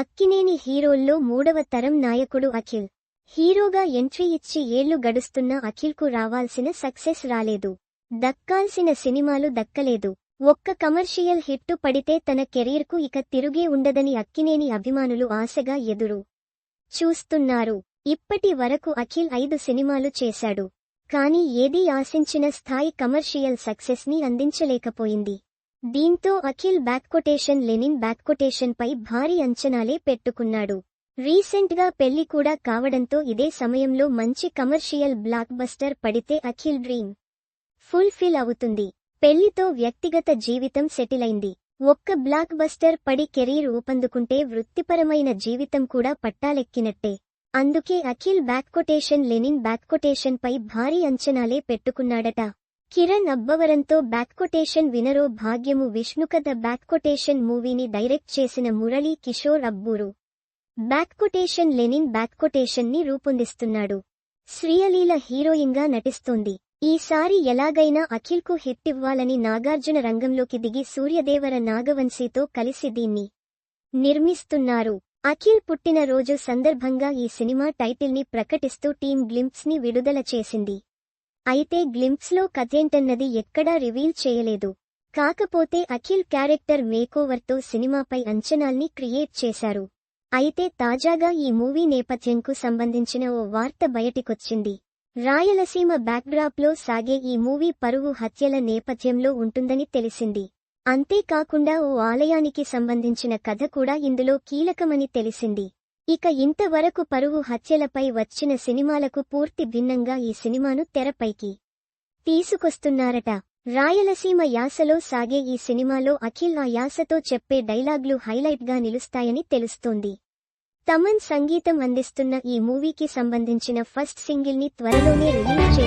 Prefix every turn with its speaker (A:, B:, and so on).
A: అక్కినేని హీరోల్లో మూడవ తరం నాయకుడు అఖిల్. హీరోగా ఎంట్రీ ఇచ్చి ఏళ్ళు గడుస్తున్న అఖిల్కు రావాల్సిన సక్సెస్ రాలేదు. దక్కాల్సిన సినిమాలు దక్కలేదు. ఒక్క కమర్షియల్ హిట్టు పడితే తన కెరీర్కు ఇక తిరుగే ఉండదని అక్కినేని అభిమానులు ఆశగా ఎదురు చూస్తున్నారు. ఇప్పటి వరకు అఖిల్ ఐదు సినిమాలు చేశాడు. కానీ ఏదీ ఆశించిన స్థాయి కమర్షియల్ సక్సెస్ని అందించలేకపోయింది. దీంతో అఖిల్ బ్యాక్కొటేషన్ లెనిన్ బ్యాక్కొటేషన్పై భారీ అంచనాలే పెట్టుకున్నాడు. రీసెంట్గా పెళ్ళి కూడా కావడంతో ఇదే సమయంలో మంచి కమర్షియల్ బ్లాక్ బస్టర్ పడితే అఖిల్ డ్రీమ్ ఫుల్ ఫిల్ అవుతుంది. పెళ్ళితో వ్యక్తిగత జీవితం సెటిల్ అయింది. ఒక్క బ్లాక్ బస్టర్ పడి కెరీర్ ఊపందుకుంటే వృత్తిపరమైన జీవితం కూడా పట్టాలెక్కినట్టే. అందుకే అఖిల్ బ్యాక్కొటేషన్ లెనిన్ బ్యాక్కొటేషన్పై భారీ అంచనాలే పెట్టుకున్నాడట. కిరణ్ అబ్బవరంతో బ్యాక్కొటేషన్ వినరో భాగ్యము విష్ణుకథ బ్యాక్కొటేషన్ మూవీని డైరెక్ట్ చేసిన Murali Kishore Abburu back quotation Lenin బ్యాక్కొటేషన్ని రూపొందిస్తున్నాడు శ్రీయలీల హీరోయిన్గా నటిస్తోంది ఈసారి ఎలాగైనా అఖిల్కు హిట్ ఇవ్వాలని నాగార్జున రంగంలోకి దిగి సూర్యదేవర నాగవంశీతో కలిసి దీన్ని నిర్మిస్తున్నారు అఖిల్ పుట్టినరోజు సందర్భంగా ఈ సినిమా టైటిల్ని ప్రకటిస్తూ టీం గ్లింప్స్ని విడుదల చేసింది అయితే గ్లింప్స్లో కథేంటన్నది ఎక్కడా రివీల్ చేయలేదు. కాకపోతే అఖిల్ క్యారెక్టర్ మేకోవర్తో సినిమాపై అంచనాల్ని క్రియేట్ చేశారు. అయితే తాజాగా ఈ మూవీ నేపథ్యంకు సంబంధించిన ఓ వార్త బయటికొచ్చింది. రాయలసీమ బ్యాక్డ్రాప్లో సాగే ఈ మూవీ పరువు హత్యల నేపథ్యంలో ఉంటుందని తెలిసింది. అంతేకాకుండా ఓ ఆలయానికి సంబంధించిన కథ కూడా ఇందులో కీలకమని తెలిసింది. ఇక ఇంతవరకు పరువు హత్యలపై వచ్చిన సినిమాలకు పూర్తి భిన్నంగా ఈ సినిమాను తెరపైకి తీసుకొస్తున్నారట. రాయలసీమ యాసలో సాగే ఈ సినిమాలో అఖిల్ ఆ యాసతో చెప్పే డైలాగ్లు హైలైట్గా నిలుస్తాయని తెలుస్తోంది. తమన్ సంగీతం అందిస్తున్న ఈ మూవీకి సంబంధించిన ఫస్ట్ సింగిల్ని త్వరలోనే రిలీజ్